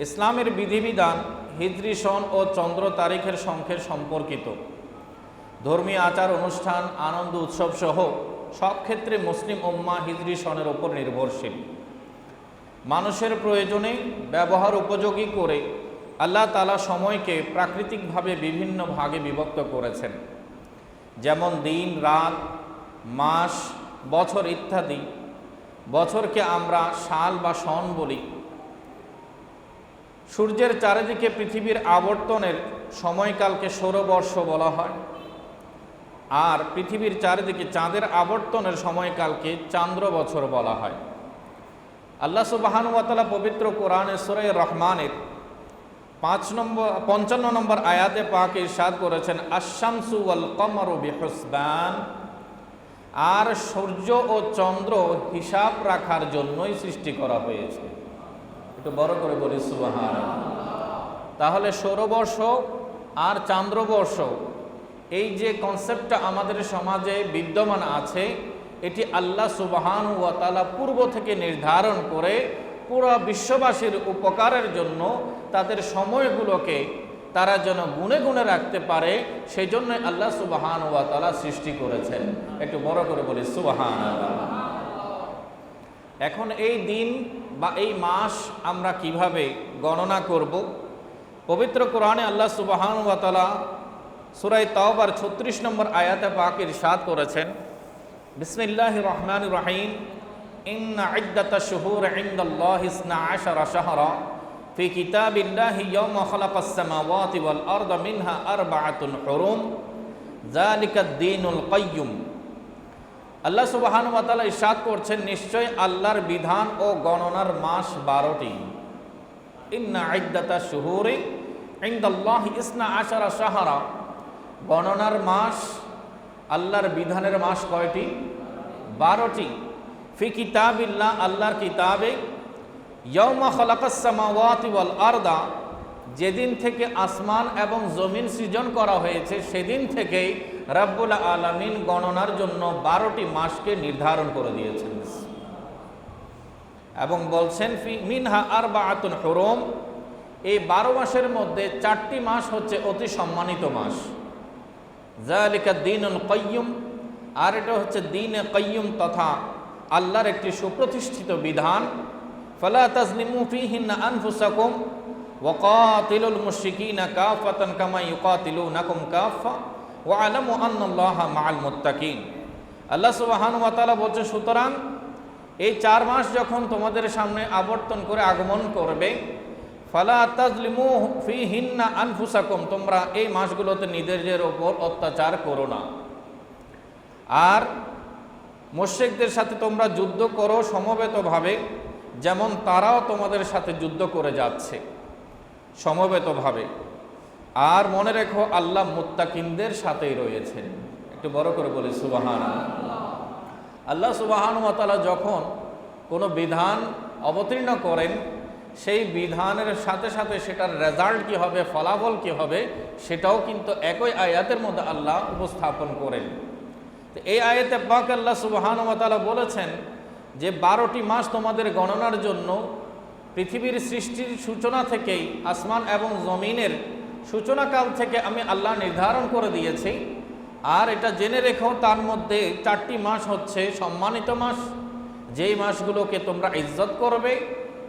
ইসলামের বিধিবিধান, হিজরি সন ও চন্দ্র তারিখের সংখ্যের সম্পর্কিত। ধর্মীয় আচার অনুষ্ঠান, আনন্দ উৎসব সহ সব ক্ষেত্রে মুসলিম উম্মা হিজরি সনের ওপর নির্ভরশীল। মানুষের প্রয়োজনে ব্যবহার উপযোগী করে আল্লাহ তালা সময়কে প্রাকৃতিকভাবে বিভিন্ন ভাগে বিভক্ত করেছেন। যেমন দিন, রাত, মাস, বছর ইত্যাদি। বছরকে আমরা সাল বা সন বলি। সূর্যের চারিদিকে পৃথিবীর আবর্তনের সময়কালকে সৌরবর্ষ বলা হয়। আর পৃথিবীর চারিদিকে চাঁদের আবর্তনের সময়কালকে চান্দ্র বছর বলা হয়। আল্লাহ সুবাহানুয়াতালা পবিত্র কোরআনে সুরে রহমানের পাঁচ নম্বর, পঞ্চান্ন নম্বর আয়াতে পাক ইরশাদ করেছেন আশামসু ওয়াল কমরু বিহসবান। আর সূর্য ও চন্দ্র হিসাব রাখার জন্যই সৃষ্টি করা হয়েছে। একটু বড় করে বলি সুবাহান তাহলে সৌরবর্ষ আর চান্দ্রবর্ষ, এই যে কনসেপ্টটা আমাদের সমাজে বিদ্যমান আছে, এটি আল্লাহ সুবাহান ওয়াতালা পূর্ব থেকে নির্ধারণ করে পুরো বিশ্ববাসীর উপকারের জন্য তাদের সময়গুলোকে তারা যেন গুনে গুনে রাখতে পারে সেই জন্য আল্লাহ সুবাহান ওয়াতালা সৃষ্টি করেছেন। একটু বড় করে বলি সুবাহান এখন এই দিন বা এই মাস আমরা কিভাবে গণনা করব পবিত্র কোরআনে আল্লাহ সুবাহান ওয়াতালা সুরাই তাওবার ছত্রিশ নম্বর আয়াতে পাকের সাদ করেছেন বিসমিল্লাহ রহমান রহিম ইন আইদ্দাতা শুহুর ইনদাল্লাহ ইসনা আশারা শাহরা في كتاب الله يوم خلق السماوات والأرض منها أربعة حرم ذلك الدين القيم আল্লাহ সুবাহান ওয়াতালা ইসাদ করছেন, নিশ্চয় আল্লাহর বিধান ও গণনার মাস বারোটি। ইন্না আইদ্দাতা শুহুরে ইন্দাল্লাহ ইসনা আশারা সাহারা গণনার মাস, আল্লাহর বিধানের মাস কয়টি? বারোটি। ফি কিতাবিল্লাহ, আল্লাহর কিতাবে ইয়মা খলাকাসমাওয়াতি ওয়াল আরদা, যেদিন থেকে আসমান এবং জমিন সৃজন করা হয়েছে, সেদিন থেকেই রাব্বুল আলামিন গণনার জন্য বারোটি মাসকে নির্ধারণ করে দিয়েছেন। এবং বলছেন, ফি মিনহা আর বা আতুন হরম। এই বারো মাসের মধ্যে চারটি মাস হচ্ছে অতি সম্মানিত মাস। জালিকা দিন কয়্যুম আর এটা হচ্ছে দিন কয়্যুম তথা আল্লাহর একটি সুপ্রতিষ্ঠিত বিধান। ফলা তাজলিমু ফিহিন্না আনফুসাকুম। ওয়াকাতিলুল মুশরিকিনা কাফাতান কামা ইউকাতিলুনাকুম কাফা। ওয়া আলামু আন্নাল্লাহা মাআল মুত্তাকিন। আল্লাহ সুবহানাহু ওয়া তাআলা বলছে সুতরাং এই চার মাস যখন তোমাদের সামনে আবর্তন করে আগমন করবে, ফালা তাজলিমু ফি হিন্না আনফুসাকুম, তোমরা এই মাসগুলোতে নিজেদের ওপর অত্যাচার করো না। আর মোশেকদের সাথে তোমরা যুদ্ধ করো সমবেতভাবে, যেমন তারাও তোমাদের সাথে যুদ্ধ করে যাচ্ছে, সমবেতভাবে। আর মনে রেখো আল্লাহ মুত্তাকিনদের সাথেই রয়েছেন। একটু বড় করে বলি সুবাহান আল্লাহ সুবাহান তালা যখন কোনো বিধান অবতীর্ণ করেন, সেই বিধানের সাথে সাথে সেটার রেজাল্ট কি হবে, ফলাফল কি হবে, সেটাও কিন্তু একই আয়াতের মধ্যে আল্লাহ উপস্থাপন করেন। এই আয়াতে পাক আল্লাহ সুবাহানুমতালা বলেছেন যে বারোটি মাস তোমাদের গণনার জন্য পৃথিবীর সৃষ্টির সূচনা থেকেই আসমান এবং জমিনের সূচনাকাল থেকে আমি আল্লাহ নির্ধারণ করে দিয়েছি। আর এটা জেনে রেখো, তার মধ্যে চারটি মাস হচ্ছে সম্মানিত মাস। যেই মাসগুলোকে তোমরা ইজ্জত করবে,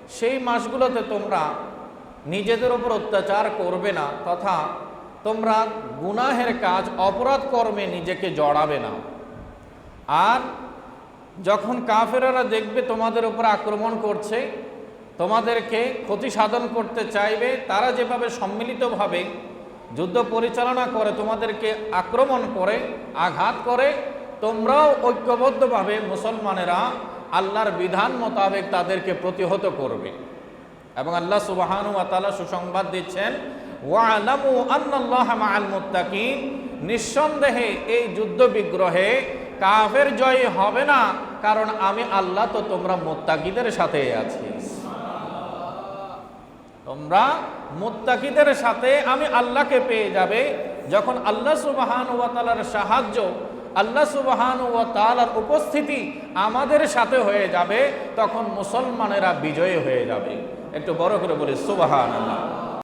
সেই মাসগুলোতে তোমরা নিজেদের ওপর অত্যাচার করবে না তথা তোমরা গুনাহের কাজ, অপরাধ কর্মে নিজেকে জড়াবে না। আর যখন কাফেরারা দেখবে তোমাদের উপর আক্রমণ করছে তোমাদেরকে ক্ষতি সাধন করতে চাইবে, তারা যেভাবে সম্মিলিতভাবে যুদ্ধ পরিচালনা করে, তোমাদেরকে আক্রমণ করে, আঘাত করে, তোমরাও ঐক্যবদ্ধভাবে মুসলমানেরা আল্লাহর বিধান মোতাবেক তাদেরকে প্রতিহত করবে। এবং আল্লাহ সুবাহানু আতালা সুসংবাদ দিচ্ছেন নিঃসন্দেহে এই যুদ্ধ বিগ্রহে কাফের জয় হবে না, কারণ আমি আল্লাহ তো তোমরা মোত্তাকিদের সাথে আছি। তোমরা মোত্তাকিদের সাথে আমি আল্লাহকে পেয়ে যাবে। যখন আল্লাহ সুবাহান ওয়া তালার সাহায্য, আল্লাহ সুবাহান ওয়া তালার উপস্থিতি আমাদের সাথে হয়ে যাবে, তখন মুসলমানেরা বিজয়ী হয়ে যাবে। একটু বড় করে বলি সুবাহান আল্লাহ